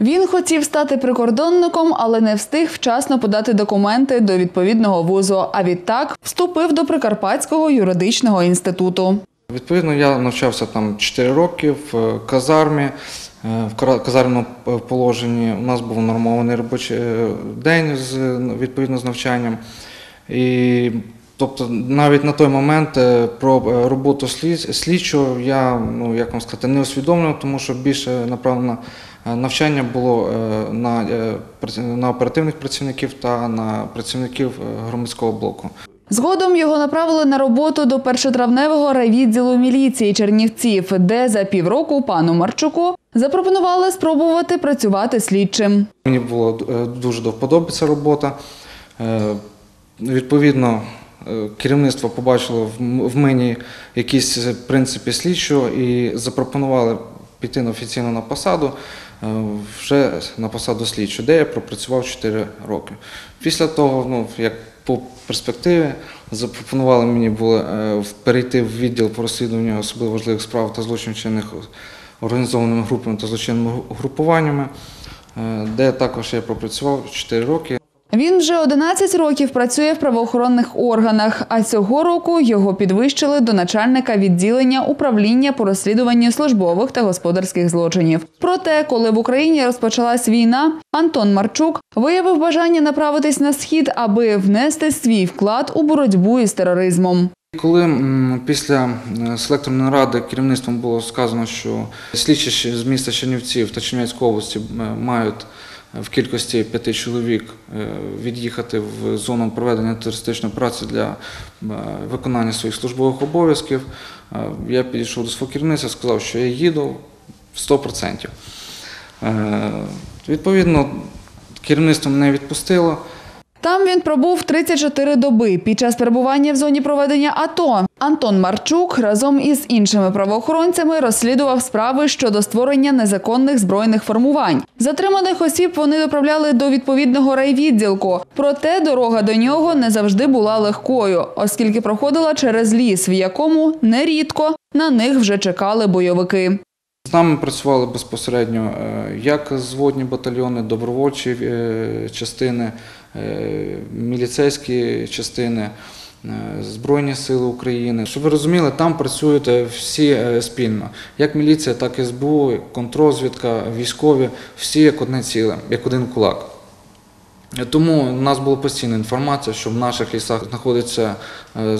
Він хотів стати прикордонником, але не встиг вчасно подати документи до відповідного вузу. А відтак вступив до Прикарпатського юридичного інституту. Відповідно, я навчався там 4 роки в е, казармі, е, в казармному положенні. У нас був нормований робочий е, день з відповідно з навчанням. І тобто навіть на той момент е, про е, роботу слід- слідчого я, ну як вам сказати, не усвідомлював, тому що більше направлено навчання було е, на, на оперативних працівників та на працівників громадського блоку. Згодом його направили на роботу до першотравневого райвідділу міліції Чернівців, де за півроку пану Марчуку запропонували спробувати працювати слідчим. Мені було дуже до вподоби ця робота. Відповідно, керівництво побачило в мені якісь е, принципи слідчого і запропонували піти офіційно на посаду, е, вже на посаду слідчого, де я пропрацював 4 роки. Після того, ну, як по перспективі, запропонували мені було е, перейти в відділ по розслідуванню особливо важливих справ та злочин вчинених організованими групами та злочинними групуваннями, е, де також я пропрацював 4 роки. Він вже 11 років працює в правоохоронних органах, а цього року його підвищили до начальника відділення управління по розслідуванню службових та господарських злочинів. Проте, коли в Україні розпочалась війна, Антон Марчук виявив бажання направитись на схід, аби внести свій вклад у боротьбу із тероризмом. Коли після е, селекторної ради керівництвом було сказано, що слідчі з міста Чернівців та Чернівецької області е, мають в кількості п'яти чоловік е, від'їхати в зону проведення терористичної праці для е, виконання своїх службових обов'язків, е, я підійшов до свого керівництва, сказав, що я їду 100%. Е, Відповідно, керівництво мене відпустило. Там він пробув 34 доби. Під час перебування в зоні проведення АТО Антон Марчук разом із іншими правоохоронцями розслідував справи щодо створення незаконних збройних формувань. Затриманих осіб вони доправляли до відповідного райвідділку. Проте дорога до нього не завжди була легкою, оскільки проходила через ліс, в якому нерідко на них вже чекали бойовики. З нами працювали безпосередньо е, як зводні батальйони, добровольчі е, частини, е, міліцейські частини, Збройні Сили України. Щоб ви розуміли, там працюють всі спільно. Як міліція, так і СБУ, контрозвідка, військові, всі як одне ціле, як один кулак. Тому у нас була постійна інформація, що в наших лісах знаходиться е,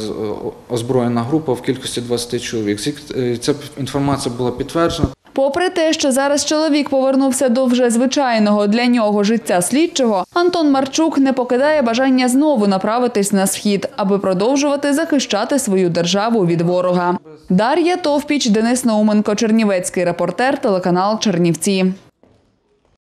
озброєна група в кількості 20 чоловік. Е, Ця інформація була підтверджена. Попри те, що зараз чоловік повернувся до вже звичайного для нього життя слідчого, Антон Марчук не покидає бажання знову направитись на схід, аби продовжувати захищати свою державу від ворога. Дар'я Товпіч, Денис Науменко, Чернівецький репортер, телеканал Чернівці.